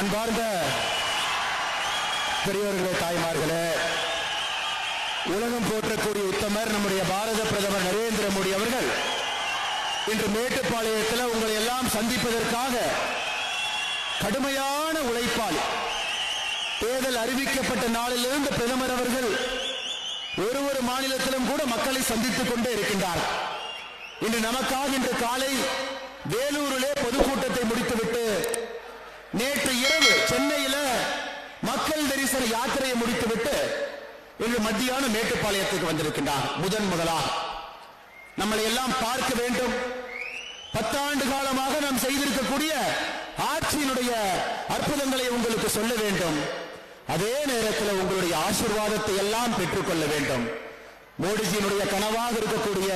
அன்பார்ந்த பெரியவர்களே தாய்மார்களே உலகம் போற்றக்கூடிய உத்தமர் நம்முடைய பாரத பிரதமர் நரேந்திர மோடி அவர்கள் இன்று மேட்டுப்பாளையத்தில் உங்களை எல்லாம் சந்திப்பதற்காக கடுமையான உழைப்பால் தேர்தல் அறிவிக்கப்பட்ட நாளிலிருந்து பிரதமர் அவர்கள் ஒரு ஒரு மாநிலத்திலும் கூட மக்களை சந்தித்துக் கொண்டே இருக்கின்றார். இன்று நமக்காக இன்று காலை வேலூரிலே பொதுக்கூட்டத்தை முடித்துவிட்டு நேற்று இரவு சென்னையில மக்கள் தரிசன யாத்திரையை முடித்துவிட்டு இன்று மத்தியான மேட்டுப்பாளையத்துக்கு வந்திருக்கின்றார் முதன் முதலாக நம்மளை எல்லாம் பார்க்க வேண்டும். பத்தாண்டு காலமாக நாம் செய்திருக்கக்கூடிய ஆட்சியினுடைய அற்புதங்களை உங்களுக்கு சொல்ல வேண்டும். அதே நேரத்தில் உங்களுடைய ஆசிர்வாதத்தை எல்லாம் பெற்றுக்கொள்ள வேண்டும். மோடிஜியினுடைய கனவாக இருக்கக்கூடிய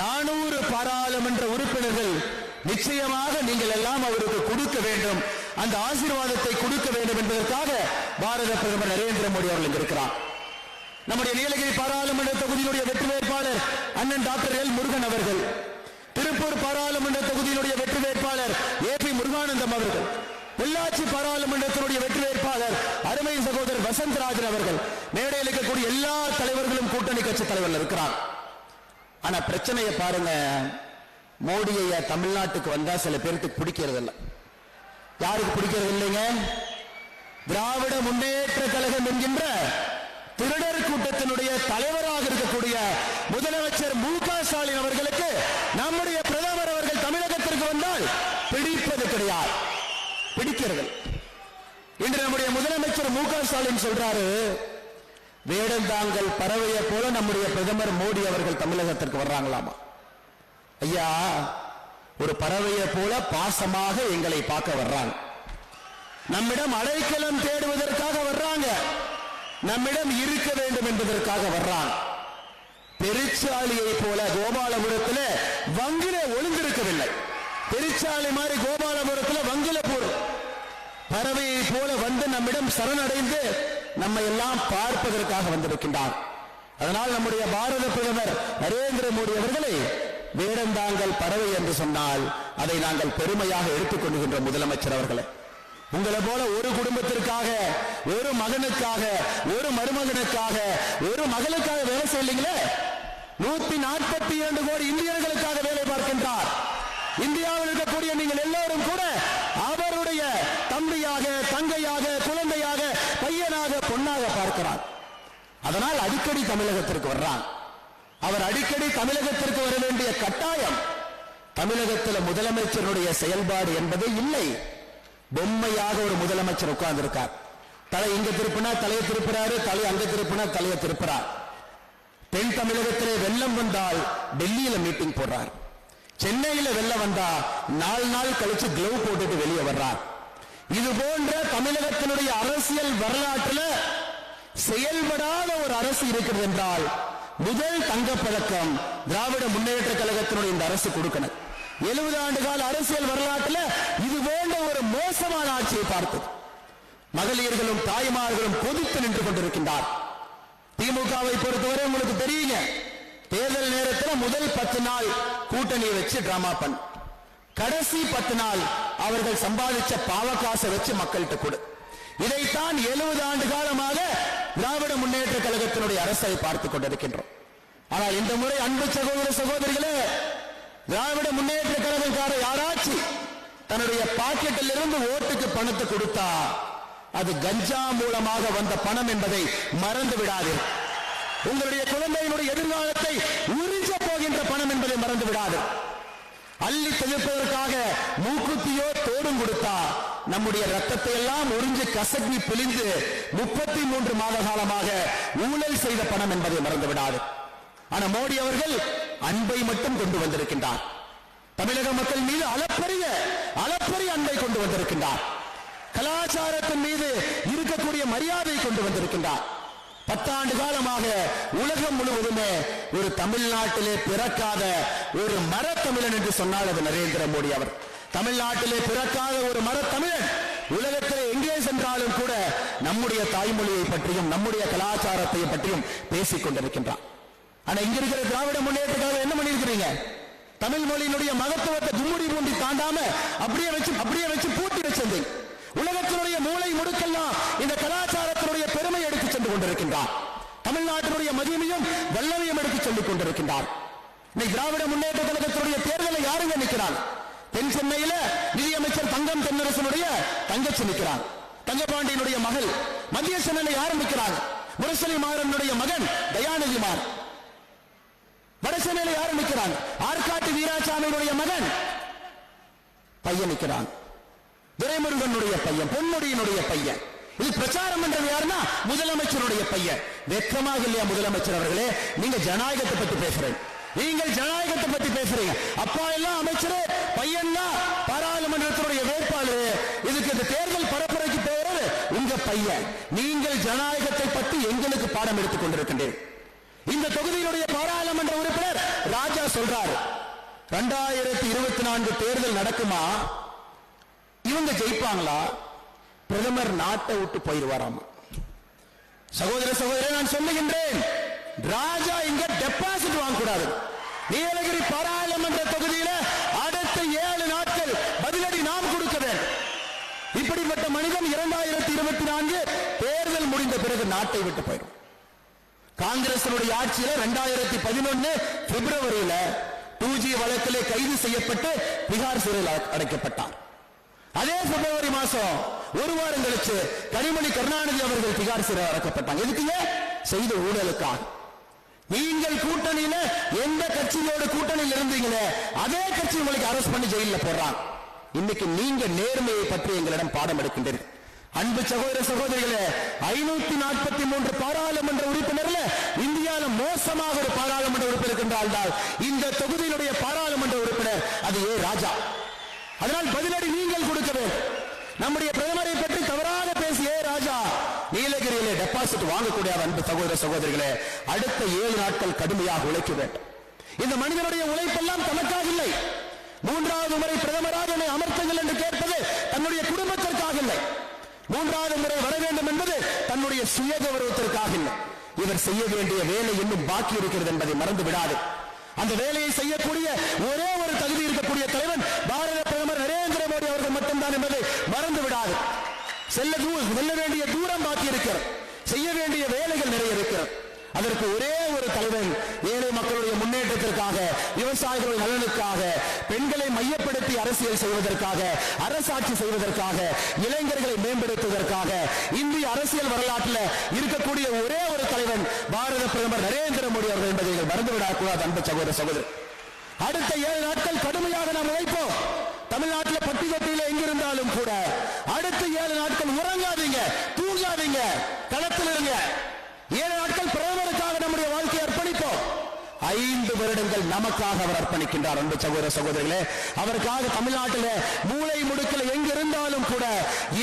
நானூறு பாராளுமன்ற உறுப்பினர்கள் நிச்சயமாக நீங்கள் எல்லாம் அவருக்கு கொடுக்க வேண்டும். அந்த ஆசீர்வாதத்தை கொடுக்க வேண்டும் என்பதற்காக பாரத பிரதமர் நரேந்திர மோடி அவர்கள் இருக்கிறார் நம்முடைய நீலகிரி பாராளுமன்ற தொகுதியினுடைய வெற்றி வேட்பாளர் அண்ணன் டாக்டர் எல் முருகன் அவர்கள் திருப்பூர் பாராளுமன்ற தொகுதியினுடைய வெற்றி வேட்பாளர் ஏ பி முருகானந்தம் அவர்கள் பொள்ளாச்சி பாராளுமன்றத்தினுடைய வெற்றி வேட்பாளர் அருமை சகோதரர் வசந்தராஜன் அவர்கள் மேடையில் இருக்கக்கூடிய எல்லா தலைவர்களும் கூட்டணி கட்சி தலைவர்கள் இருக்கிறார். ஆனா பிரச்சனையை பாருங்க மோடியை தமிழ்நாட்டுக்கு வந்தா சில பேருக்கு பிடிக்கிறது இல்லை யாருக்கு பிடிக்கிறது இல்லைங்க? திராவிட முன்னேற்ற கழகம் என்கின்ற திருடர் கூட்டத்தினுடைய தலைவராக இருக்கக்கூடிய முதலமைச்சர் மு க ஸ்டாலின் அவர்களுக்கு நம்முடைய பிரதமர் அவர்கள் தமிழகத்திற்கு வந்தால் பிடிப்பது கிடையாது. பிடிக்கிறது. இன்று நம்முடைய முதலமைச்சர் மு க ஸ்டாலின் சொல்றாரு வேடந்தாங்கல் பறவையை போல நம்முடைய பிரதமர் மோடி அவர்கள் தமிழகத்திற்கு வர்றாங்களாமா? ஐயா ஒரு பறவையை போல பாசமாக எங்களை பார்க்க வர்றாங்க. நம்மிடம் அடைக்கலம் தேடுவதற்காக வர்றாங்க. நம்மிடம் இருக்க வேண்டும் என்பதற்காக வர்றாங்க. பெருச்சாலியை போல கோபாலபுரத்தில் வங்கில ஒளிந்திருக்கவில்லை. பெருச்சாலை மாதிரி கோபாலபுரத்தில் வங்கில போறோம் பறவையை போல வந்து நம்மிடம் சரணடைந்து நம்ம எல்லாம் பார்ப்பதற்காக வந்திருக்கின்றார். அதனால் நம்முடைய பாரத பிரதமர் நரேந்திர மோடி அவர்களை வேடந்தாங்கல் பறவை என்று சொன்னால் அதை நாங்கள் பெருமையாக எடுத்துக்கொள்கின்ற முதலமைச்சர் அவர்களை. உங்களை போல ஒரு குடும்பத்திற்காக ஒரு மகனுக்காக ஒரு மருமகனுக்காக ஒரு மகளுக்காக வேலை செய்யலீங்களே? நூத்தி நாற்பத்தி இரண்டு கோடி இந்தியர்களுக்காக வேலை பார்க்கின்றார். இந்தியாவில் இருக்கக்கூடிய நீங்கள் எல்லோரும் கூட அவருடைய தம்பியாக தங்கையாக குழந்தையாக பையனாக பொன்னாக பார்க்கிறார். அதனால் அடிக்கடி தமிழகத்திற்கு வர்றான். அவர் அடிக்கடி தமிழகத்திற்கு வர வேண்டிய கட்டாயம். தமிழகத்தில் முதலமைச்சருடைய செயல்பாடு என்பது இல்லை. பொம்மையாக ஒரு முதலமைச்சர் உட்கார்ந்திருக்கார். தலை இங்க திருப்பினா தலையை திருப்புறாரு தலை அங்க திருப்பினா தலையை திருப்புறார். தென் தமிழகத்திலே வெள்ளம் வந்தால் டெல்லியில மீட்டிங் போடுறார். சென்னையில வெள்ளம் வந்தா நாலு நாள் கழிச்சு கிளவ் போட்டுட்டு வெளியே வர்றார். இது போன்ற தமிழகத்தினுடைய அரசியல் வரலாற்றுல செயல்படாத ஒரு அரசு இருக்கிறது என்றால் முதல் தங்கப்பதக்கம் திராவிட முன்னேற்ற கழகத்தினுடைய இந்த அரசு கொடுக்கணும். எழுபது ஆண்டு கால அரசியல் வரலாற்றுல இது போன்ற ஒரு மோசமான ஆட்சியை பார்த்தது. மகளிர்களும் தாய்மார்களும் கொதித்து நின்று கொண்டிருக்கின்றார். திமுகவை பொறுத்தவரை உங்களுக்கு தெரியுங்க தேர்தல் நேரத்தில் முதல் பத்து நாள் கூட்டணியை வச்சு டிராமா பண்ண. கடைசி பத்து நாள் அவர்கள் சம்பாதிச்ச பாவக்காசை வச்சு மக்கள்கிட்ட கொடு. இதைத்தான் எழுபது ஆண்டு காலமாக திராவிட முன்னேற்ற கழகத்தினுடைய அரசை பார்த்துக் கொண்டிருக்கின்றோம். ஆனால் இந்த முறை அன்பு சகோதர சகோதரிகளே திராவிட முன்னேற்ற கழகக்கார யாராச்சு தன்னுடைய பாக்கெட்டில் இருந்து ஓட்டுக்கு பணத்தை கொடுத்தா அது கஞ்சா மூலமாக வந்த பணம் என்பதை மறந்து விடாதீர் உங்களுடைய குழந்தையினுடைய எதிர்காலத்தை உறிஞ்ச போகின்ற பணம் என்பதை மறந்து விடாது அள்ளி தெளிப்பதற்காக மூக்குத்தியோ தோடும் கொடுத்தா நம்முடைய ரத்தத்தை எல்லாம் உறிஞ்சு கசக்கி பிழிந்து முப்பத்தி மூன்று மாத காலமாக ஊழல் செய்த பணம் என்பதை மறந்து விடாது ஆனா மோடி அவர்கள் அன்பை மட்டும் கொண்டு வந்திருக்கின்றார். தமிழக மக்கள் மீது அளப்பரிய அளப்பரிய அன்பை கொண்டு வந்திருக்கின்றார். கலாச்சாரத்தின் மீது இருக்கக்கூடிய மரியாதை கொண்டு வந்திருக்கின்றார். பத்தாண்டு காலமாக உலகம் முழுவதுமே ஒரு தமிழ்நாட்டிலே பிறக்காத ஒரு மரத்தமிழன் என்று சொன்னால் அது நரேந்திர மோடி அவர். தமிழ்நாட்டிலே பிறக்காத ஒரு மரத்தமிழன் உலகத்திலே எங்கே சென்றாலும் கூட நம்முடைய தாய்மொழியை பற்றியும் நம்முடைய கலாச்சாரத்தை பற்றியும் பேசிக் கொண்டிருக்கின்றான். ஆனா இங்க இருக்கிற திராவிட முன்னேற்றக்காக என்ன பண்ணிருக்கிறீங்க தமிழ் மொழியினுடைய மகத்துவத்தை கும்முடி பூண்டி தாண்டாம அப்படியே வச்சு அப்படியே வச்சு பூட்டி வச்சிருந்தீங்க உலகத்தினுடைய மூளை முடுக்கெல்லாம் இந்த கலாச்சாரத்தினுடைய பெருமை எடுத்துச் சென்று கொண்டிருக்கின்றார் தமிழ்நாட்டினுடைய மகிமையும் வல்லமையும் எடுத்து சொல்லிக் கொண்டிருக்கின்றார் இன்னைக்கு திராவிட முன்னேற்ற கழகத்தினுடைய தேர்தலை யாருங்க நிற்கிறான் தென் சென்னையில நிதியமைச்சர் தங்கம் தென்னரசனுடைய தங்கச்சி நிற்கிறார் தங்கபாண்டியனுடைய மகள் மத்திய சென்னையில யாரும் நிற்கிறாங்க முரசலி மாறனுடைய மகன் தயாநிதி மார் வட யாரும் யாரு நிற்கிறாங்க ஆற்காட்டு வீராசாமியினுடைய மகன் பையன் நிற்கிறான் துரைமுருகனுடைய பையன் பொன்முடியினுடைய பையன். இது பிரச்சாரம் பண்றது யாருன்னா? முதலமைச்சருடைய பையன். வெக்கமாக இல்லையா முதலமைச்சர் அவர்களே? நீங்க ஜனநாயகத்தை பற்றி பேசுறேன். நீங்கள் ஜனநாயக பத்தி பேசுறீங்க. அப்பா எல்லாம் அமைச்சர் பையன் தான் பாராளுமன்றத்தினுடைய வேட்பாளர். இதுக்கு இந்த தேர்தல் பரப்புரைக்கு போறது உங்க பையன். நீங்கள் ஜனநாயகத்தை பத்தி எங்களுக்கு பாடம் எடுத்துக் கொண்டிருக்கின்றேன் இந்த தொகுதியினுடைய பாராளுமன்ற உறுப்பினர் ராஜா சொல்றாரு. ரெண்டாயிரத்தி இருபத்தி நான்கு தேர்தல் நடக்குமா? இவங்க ஜெயிப்பாங்களா? பிரதமர் நாட்டை விட்டு போயிருவாராமா? சகோதர சகோதரி நான் சொல்லுகின்றேன். ராஜா இங்க டெபாசிட் வாங்கக்கூடாது. நீலகிரி பாராளுமன்ற தொகுதியில அடுத்த ஏழு நாட்கள் பதிலடி நாம் கொடுக்க வேண்டும். இப்படிப்பட்ட மனிதன் இரண்டாயிரத்தி இருபத்தி நான்கு தேர்தல் முடிந்த பிறகு நாட்டை விட்டு போயிடும். காங்கிரசனுடைய ஆட்சியில ரெண்டாயிரத்தி பதினொன்னு பிப்ரவரியில டூ ஜி வழக்கிலே கைது செய்யப்பட்டு பீகார் சிறையில் அடைக்கப்பட்டார். அதே பிப்ரவரி மாசம் ஒரு வாரம் கழிச்சு கனிமொழி கருணாநிதி அவர்கள் பீகார் சிறை அடக்கப்பட்டாங்க. எதுக்குங்க? செய்த ஊழலுக்காக. நீங்கள் கூட்டணியில எந்த கட்சியோட கூட்டணியில் இருந்தீங்களே அதே கட்சி உங்களுக்கு அரெஸ்ட் பண்ணி ஜெயில போடுறான். இன்னைக்கு நீங்க நேர்மையை பற்றி எங்களிடம் பாடம் எடுக்கின்றீர்கள் அன்பு சகோதர சகோதரிகளே ஐநூத்தி நாற்பத்தி மூன்று பாராளுமன்ற உறுப்பினர்ல இந்தியாவில மோசமாக ஒரு பாராளுமன்ற உறுப்பினர் என்றால் இந்த தொகுதியினுடைய பாராளுமன்ற உறுப்பினர் அது ஏ ராஜா. அதனால் பதிலடி நீங்கள் கொடுக்க வேண்டும். நம்முடைய பிரதமரை பற்றி தவறாக பேசிய ராஜா நீலகிரியிலே டெபாசிட் வாங்கக்கூடிய அன்பு சகோதர சகோதரிகளே அடுத்த ஏழு நாட்கள் கடுமையாக உழைக்க வேண்டும். இந்த மனிதனுடைய உழைப்பெல்லாம் தனக்காக இல்லை. மூன்றாவது முறை பிரதமராக என்னை அமர்த்துங்கள் என்று கேட்பது தன்னுடைய குடும்பத்திற்காக இல்லை. மூன்றாவது முறை வர வேண்டும் என்பது தன்னுடைய சுய கௌரவத்திற்காக இல்லை. இவர் செய்ய வேண்டிய வேலை இன்னும் பாக்கி இருக்கிறது என்பதை மறந்து விடாது. அந்த வேலையை செய்யக்கூடிய ஒரே ஒரு தகுதி இருக்கக்கூடிய தலைவன் பாரத பிரதமர் நரேந்திர மோடி அவர்கள் மட்டும்தான் என்பதை மறந்து விடாது. செல்ல தூ- செல்ல வேண்டிய தூரம் பாக்கி இருக்கிறது செய்ய வேண்டிய வேலைகள் நிறைய இருக்கிறது அதற்கு ஒரே ஒரு தலைவன் ஏழை மக்களுடைய முன்னேற்றத்திற்காக விவசாயிகளுடைய நலனுக்காக பெண்களை மையப்படுத்தி அரசியல் செய்வதற்காக அரசாட்சி செய்வதற்காக இளைஞர்களை மேம்படுத்துவதற்காக இந்திய அரசியல் வரலாற்றில் இருக்கக்கூடிய ஒரே ஒரு தலைவன் பாரத பிரதமர் நரேந்திர மோடி அவர்கள் என்பதை மறந்துவிடக்கூடாது அன்பு சகோதர சகோதரர். அடுத்த ஏழு நாட்கள் கடுமையாக நாம் உழைப்போம். தமிழ்நாட்டில் பட்டி எங்கிருந்தாலும் கூட அடுத்த ஏழு நாட்கள் உறங்காதீங்க தூங்காதீங்க களத்தில் இருங்க. ஏழு நாட்கள் பிரதமருக்காக நம்முடைய வாழ்க்கையை அர்ப்பணிப்போம். ஐந்து வருடங்கள் நமக்காக அவர் அர்ப்பணிக்கின்றார் அன்பு சகோதர சகோதரிகளே. அவருக்காக தமிழ்நாட்டில் மூளை முடுக்கல எங்க இருந்தாலும் கூட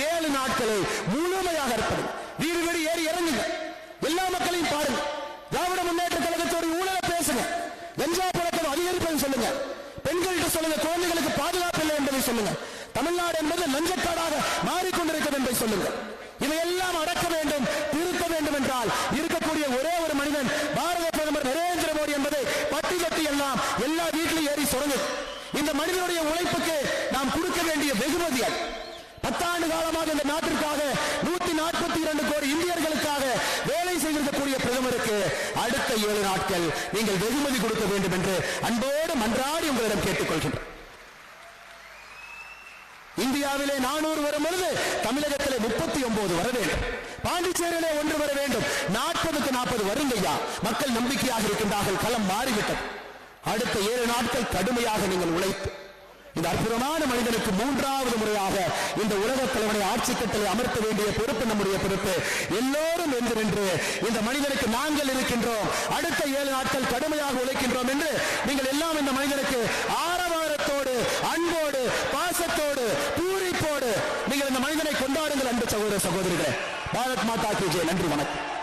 ஏழு நாட்களை முழுமையாக அர்ப்பணி வீடு வீடு ஏறி இறங்குங்க. எல்லா மக்களையும் பாருங்க. திராவிட முன்னேற்ற கழகத்தோட ஊழலை பேசுங்க. கஞ்சா பழக்கம் அதிகரிப்பதை சொல்லுங்க. பெண்கள்கிட்ட சொல்லுங்க குழந்தைகளுக்கு பாதுகாப்பு என்பதை சொல்லுங்க. தமிழ்நாடு என்பது லஞ்சக்காடாக மாறிக்கொண்டிருக்கிறது என்பதை சொல்லுங்க. இதையெல்லாம் அடக்க வேண்டும் திருத்த வேண்டும் என்றால் இருக்கக்கூடிய ஒரே ஒரு மனிதன் பாரத பிரதமர் நரேந்திர மோடி என்பதை பட்டி தொட்டி எல்லாம் எல்லா வீட்டிலும் ஏறி சொல்லுங்க இந்த மனிதனுடைய உழைப்புக்கு நாம் கொடுக்க வேண்டிய வெகுமதி அது. பத்தாண்டு காலமாக இந்த நாட்டிற்காக நூத்தி நாற்பத்தி இரண்டு கோடி இந்தியர்களுக்காக வேலை செய்திருக்கக்கூடிய பிரதமருக்கு அடுத்த ஏழு நாட்கள் நீங்கள் வெகுமதி கொடுக்க வேண்டும் என்று அன்போடு மன்றாடி உங்களிடம் கேட்டுக்கொள்கின்றேன் இந்தியாவிலே நானூறு வரும் பொழுது தமிழகத்திலே முப்பத்தி ஒன்பது வர வேண்டும். பாண்டிச்சேரியிலே ஒன்று வர வேண்டும். நாற்பதுக்கு நாற்பது வருங்கய்யா. மக்கள் நம்பிக்கையாக இருக்கின்றார்கள். களம் மாறிவிட்டது. அடுத்த ஏழு நாட்கள் கடுமையாக நீங்கள் உழைத்து இந்த அற்புதமான மனிதனுக்கு மூன்றாவது முறையாக இந்த உலக தலைவனை ஆட்சி கட்டளை அமர்த்த வேண்டிய பொறுப்பு நம்முடைய பொறுப்பு. எல்லோரும் என்று நின்று இந்த மனிதனுக்கு நாங்கள் இருக்கின்றோம். அடுத்த ஏழு நாட்கள் கடுமையாக உழைக்கின்றோம் என்று நீங்கள் எல்லாம் இந்த மனிதனுக்கு ஆரவாரத்தோடு அன்போடு பாசத்தோடு பூரிப்போடு நீங்கள் இந்த மனிதனை கொண்டாடுங்கள் அன்பு சகோதர சகோதரிகளே. பாரத் மாதா கி ஜெய். நன்றி வணக்கம்.